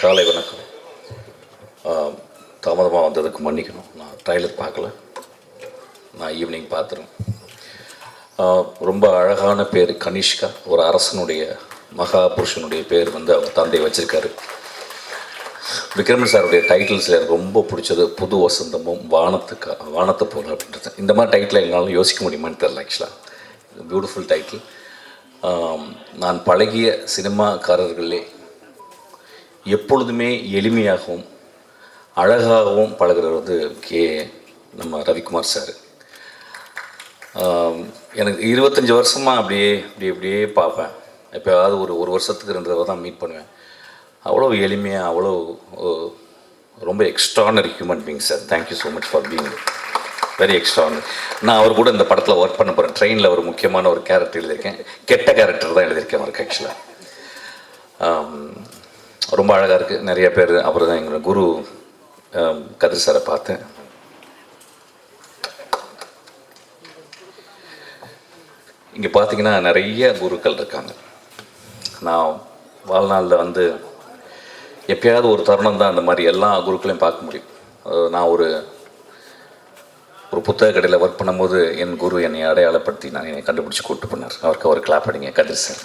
காலை வணக்கம். தாமதமாக வந்ததுக்கு மன்னிக்கணும். நான் ட்ரைலர் பார்க்கல. நான் ஈவினிங் பார்த்துருவேன் ரொம்ப அழகான பேர் கனிஷ்கா. ஒரு அரசனுடைய மகா புருஷனுடைய பேர் வந்து அவங்க தந்தை வச்சுருக்காரு. விக்ரமன் சாருடைய டைட்டில்ஸில் எனக்கு ரொம்ப பிடிச்சது புது வசந்தமும் வானத்துக்கு வானத்தை போல அப்படின்றது. இந்த மாதிரி டைட்டில் எங்களாலும் யோசிக்க முடியுமான்னு தெரில ஆக்சுவலாக பியூட்டிஃபுல் டைட்டில் நான் பழகிய சினிமாக்காரர்களே எப்பொழுதுமே எளிமையாகவும் அழகாகவும் பழகுறது வந்து கே. நம்ம ரவிக்குமார் சார். எனக்கு இருபத்தஞ்சி வருஷமாக அப்படியே அப்படி அப்படியே பார்ப்பேன். எப்போயாவது ஒரு ஒரு வருஷத்துக்கு ரெண்டு தடவை தான் மீட் பண்ணுவேன். அவ்வளோ எளிமையாக அவ்வளோ ரொம்ப extraordinary human being sir. Thank you so much for being very extraordinary நான் அவர் கூட இந்த படத்தில் ஒர்க் பண்ண போகிறேன் ட்ரெயினில் ஒரு முக்கியமான ஒரு கேரக்டர் எழுதியிருக்கேன். கெட்ட கேரக்டர் தான் எழுதியிருக்கேன் அவருக்கு ஆக்சுவலாக ரொம்ப அழகாக இருக்குது நிறைய பேர் அப்புறம் தான் எங்களோட குரு கதிர் சாரை பார்த்தேன். இங்கே பார்த்தீங்கன்னா நிறைய குருக்கள் இருக்காங்க. நான் வாழ்நாளில் வந்து எப்பயாவது ஒரு தருணம் தான் அந்த மாதிரி எல்லா குருக்களையும் பார்க்க முடியும். நான் ஒரு ஒரு புத்தக கடையில் ஒர்க் பண்ணும்போது என் குரு என்னை அடையாளப்படுத்தி நான் என்னை கண்டுபிடிச்சி கூப்பிட்டு பண்ணார் அவருக்கு ஒரு கிளாப் அடிங்க கதிர் சார்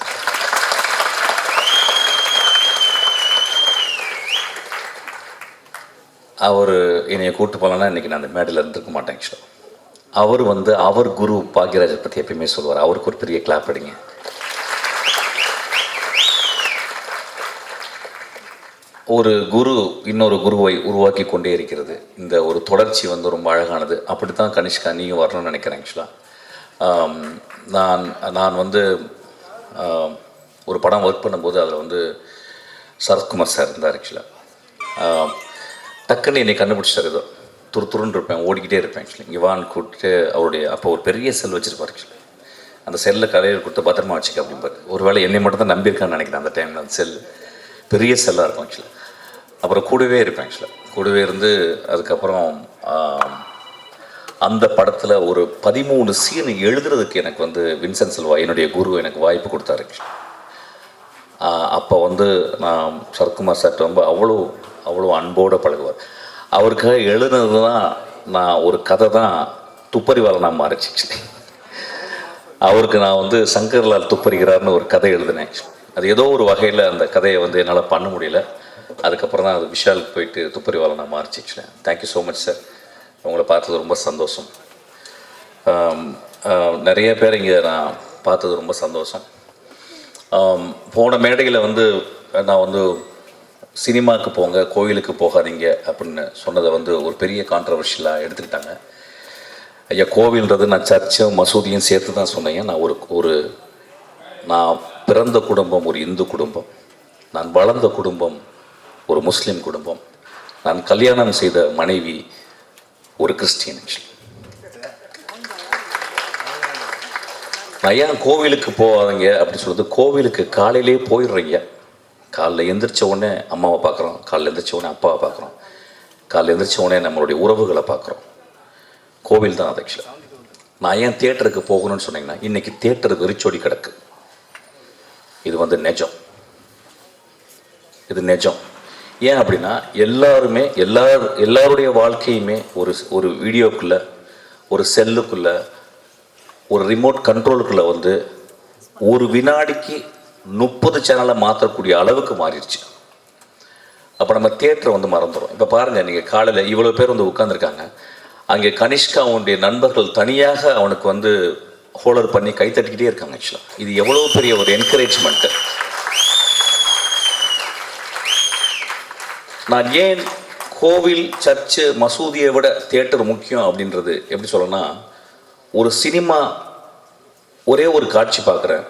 அவர் என்னை கூப்பிட்டு போகலன்னா இன்றைக்கி நான் அந்த மேடையில் இருந்திருக்க மாட்டேன் ஆக்சுவலாக அவர் வந்து அவர் குரு பாக்யராஜை பற்றி எப்பயுமே சொல்லுவார். அவருக்கு ஒரு பெரிய கிளாப் அடிங்க. ஒரு குரு இன்னொரு குருவை உருவாக்கி கொண்டே இருக்கிறது. இந்த ஒரு தொடர்ச்சி வந்து ரொம்ப அழகானது. அப்படி தான் கனிஷ்கா நீயும் வரணும்னு நினைக்கிறேன் ஆக்சுவலாக நான் நான் வந்து ஒரு படம் ஒர்க் பண்ணும்போது அதில் வந்து சரத்குமார் சார் இருந்தார் ஆக்சுவலாக டக்குன்னு என்னை கண்டுபிடிச்சார் ஏதோ. துரு துருன்னு இருப்பேன் ஓடிக்கிட்டே இருப்பேன் ஆக்சுவலி இங்கே வான்னு கூப்பிட்டு அவருடைய அப்போ ஒரு பெரிய செல் வச்சுருப்பார் ஆக்சுவலி அந்த செல்லில் கலையில் கொடுத்து பத்திரமா வச்சுக்க ஒரு வேளை என்னை மட்டும் தான் நம்பியிருக்கான்னு நினைக்கிறேன் அந்த டைமில் அந்த செல் பெரிய செல்லாக இருக்கும் ஆக்சுவலாக அப்புறம் கூடவே இருப்பேன் ஆக்சுவலாக கூடவே இருந்து அதுக்கப்புறம் அந்த படத்தில் ஒரு பதிமூணு சீன் எழுதுறதுக்கு எனக்கு வந்து வின்சென்ட் செல்வா என்னுடைய குரு எனக்கு வாய்ப்பு கொடுத்தாரு அப்போ வந்து நான் சரத்குமார் சார்கிட்ட ரொம்ப அவ்வளோ அவ்வளோ அன்போடு பழகுவார். அவருக்காக எழுதுனது தான் நான் ஒரு கதை தான் துப்பறிவாளனாக மாறிச்சு அவருக்கு நான் வந்து சங்கர்லால் துப்பறிகிறார்னு ஒரு கதை எழுதினேன். அது ஏதோ ஒரு வகையில் அந்த கதையை வந்து என்னால் பண்ண முடியல. அதுக்கப்புறம் தான் அது விஷாலுக்கு போயிட்டு துப்பறிவாளனாக மாறிச்சு actually thank you so much sir உங்களை பார்த்தது ரொம்ப சந்தோஷம். நிறைய பேர் இங்கே நான் பார்த்தது ரொம்ப சந்தோஷம். போன மேடையில் வந்து நான் வந்து சினிமாவுக்கு போங்க கோயிலுக்கு போகாதீங்க அப்படின்னு சொன்னதை வந்து ஒரு பெரிய கான்ட்ரவர்ஷியலாக எடுத்துக்கிட்டாங்க. ஐயா கோவில்ன்றது நான் சர்ச்சும் மசூதியும் சேர்த்து தான் சொன்னேன். நான் ஒரு ஒரு நான் பிறந்த குடும்பம் ஒரு இந்து குடும்பம். நான் வளர்ந்த குடும்பம் ஒரு முஸ்லீம் குடும்பம். நான் கல்யாணம் செய்த மனைவி ஒரு கிறிஸ்டியன் ஆக்சுவலி நான் ஏன் கோவிலுக்கு போவாதீங்க அப்படின்னு சொல்றது கோவிலுக்கு காலையிலே போயிடுறீங்க. காலைல எந்திரிச்ச உடனே அம்மாவை பார்க்குறோம். காலைல எந்திரிச்ச உடனே அப்பாவை பார்க்குறோம். காலைல எந்திரிச்ச உடனே நம்மளுடைய உறவுகளை பார்க்குறோம். கோவில் தான் அது ஆக்சுவலாக நான் ஏன் தேட்டருக்கு போகணும்னு சொன்னீங்கன்னா இன்னைக்கு தேட்டர் வெறிச்சோடி கிடக்கு. இது வந்து நெஜம். இது நெஜம். ஏன் அப்படின்னா எல்லாருமே எல்லார் எல்லாருடைய வாழ்க்கையுமே ஒரு ஒரு வீடியோக்குள்ள ஒரு செல்லுக்குள்ள ஒரு ரிமோட் கண்ட்ரோலுக்குள்ள வந்து ஒரு வினாடிக்கு முப்பது சேனலை மாற்றக்கூடிய அளவுக்கு மாறிடுச்சு. அப்போ நம்ம தேட்டரை வந்து மறந்துடும் இப்போ பாருங்கள் நீங்கள் காலையில் இவ்வளோ பேர் வந்து உட்காந்துருக்காங்க அங்கே கனிஷ்கா அவனுடைய நண்பர்கள் தனியாக அவனுக்கு வந்து ஹோலர் பண்ணி கை தட்டிக்கிட்டே இருக்காங்க ஆக்சுவலாக இது எவ்வளோ பெரிய ஒரு என்கரேஜ்மெண்ட்டு நான் ஏன் கோவில் சர்ச்சு மசூதியை விட தேட்டர் முக்கியம் அப்படின்றது எப்படி சொல்லணும்னா ஒரு சினிமா ஒரே ஒரு காட்சி பார்க்குறேன்.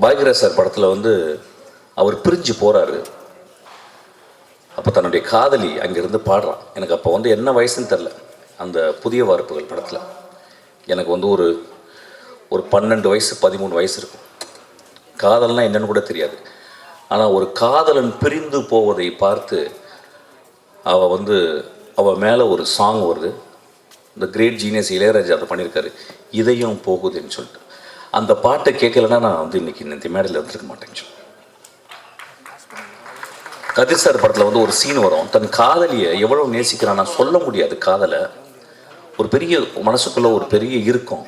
பாக்யராஜ் சார் படத்தில் வந்து அவர் பிரிஞ்சு போகிறாரு அப்போ தன்னுடைய காதலி அங்கேருந்து பாடுறான் எனக்கு அப்போ வந்து என்ன வயசுன்னு தெரில அந்த புதிய வார்ப்புகள் படத்தில். எனக்கு வந்து ஒரு ஒரு பன்னெண்டு வயசு பதிமூணு வயசு இருக்கும். காதல்னால் என்னன்னு கூட தெரியாது. ஆனால் ஒரு காதலன் பிரிந்து போவதை பார்த்து அவள் வந்து அவள் மேலே ஒரு சாங் வருது. இந்த கிரேட் ஜீனியஸ் இளையராஜா அதை பண்ணியிருக்காரு. இதயம் போகுதுன்னு சொல்லிட்டு. அந்த பாட்டை கேட்கலன்னா நான் வந்து இன்னைக்கு இந்த மேடையில் இருந்திருக்க மாட்டேன் கதிர் சார் படத்தில் வந்து ஒரு சீன் வரும். தன் காதலியை எவ்வளவு நேசிக்கிறான் நான் சொல்ல முடியாது காதலை. ஒரு பெரிய மனசுக்குள்ள ஒரு பெரிய இருக்கும்.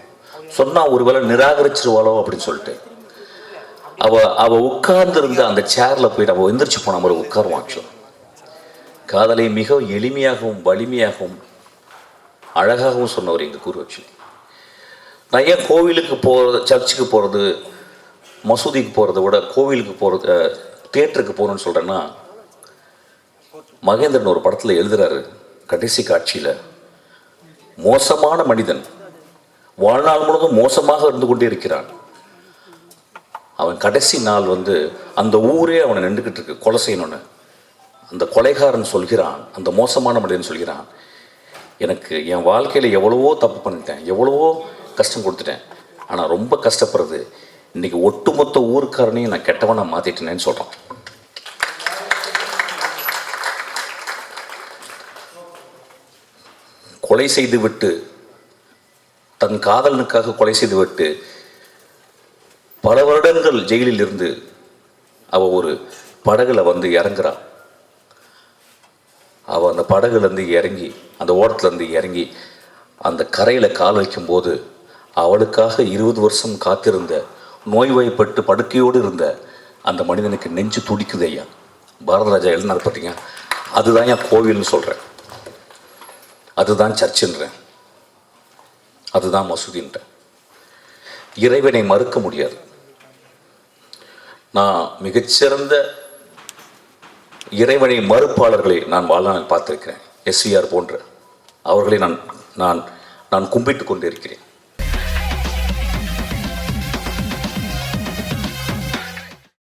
சொன்னால் ஒருவேளை நிராகரிச்சிருவாளோ அப்படின்னு சொல்லிட்டு. அவ அவ உட்கார்ந்துருந்த அந்த சேர்ல போயிட்டு அவ எந்திரிச்சு போன மாதிரி உட்காருவான் காதலை மிக எளிமையாகவும் வலிமையாகவும் அழகாகவும் சொன்னவர் எங்கள் குரு ஆக்சுவலி நான் ஏன் கோவிலுக்கு போகிறது சர்ச்சுக்கு போகிறது மசூதிக்கு போகிறத விட கோவிலுக்கு போகிறது தேட்டருக்கு போகணும்னு சொல்கிறேன்னா மகேந்திரன் ஒரு படத்தில் எழுதுறாரு கடைசி காட்சியில். மோசமான மனிதன். வாழ்நாள் முழுவதும் மோசமாக இருந்து கொண்டே இருக்கிறான். அவன் கடைசி நாள் வந்து அந்த ஊரே அவனை நின்றுக்கிட்டு இருக்கு கொலை செய்யணும்னு அந்த கொலைகாரன் சொல்கிறான் அந்த மோசமான மனிதன் சொல்கிறான் எனக்கு என் வாழ்க்கையில் எவ்வளவோ தப்பு பண்ணிட்டேன் எவ்வளவோ கஷ்டம் கொடுத்துட்டேன். ஆனால் ரொம்ப கஷ்டப்படுறது இன்னைக்கு ஒட்டுமொத்த ஊருக்காரனையும் நான் கெட்டவனாக மாற்றிட்டேனேன்னு சொல்கிறான் கொலை செய்து விட்டு தன் காதலனுக்காக கொலை செய்து விட்டு பல வருடங்கள் ஜெயிலில் இருந்து அவள் ஒரு படகுல வந்து இறங்குறாள் அவள் அந்த படகுலேருந்து இறங்கி அந்த ஓரத்துல இருந்து இறங்கி அந்த கரையில் கால் வைக்கும்போது அவளுக்காக இருபது வருஷம் காத்திருந்த நோய்வாய்ப்பட்டு படுக்கையோடு இருந்த அந்த மனிதனுக்கு நெஞ்சு துடிக்குது ஐயா. பாரதராஜா எழுதினார் பார்த்தீங்க அதுதான் என் கோவில்னு சொல்கிறேன் அதுதான் சர்ச்சுன்றேன். அதுதான் மசூதின்றேன். இறைவனை மறுக்க முடியாது. நான் மிகச்சிறந்த இறைவனை மறுப்பாளர்களை நான் வாழ்நாள் பார்த்துருக்கிறேன். எஸ்விஆர் போன்ற அவர்களை நான் நான் நான் கும்பிட்டு கொண்டிருக்கிறேன்.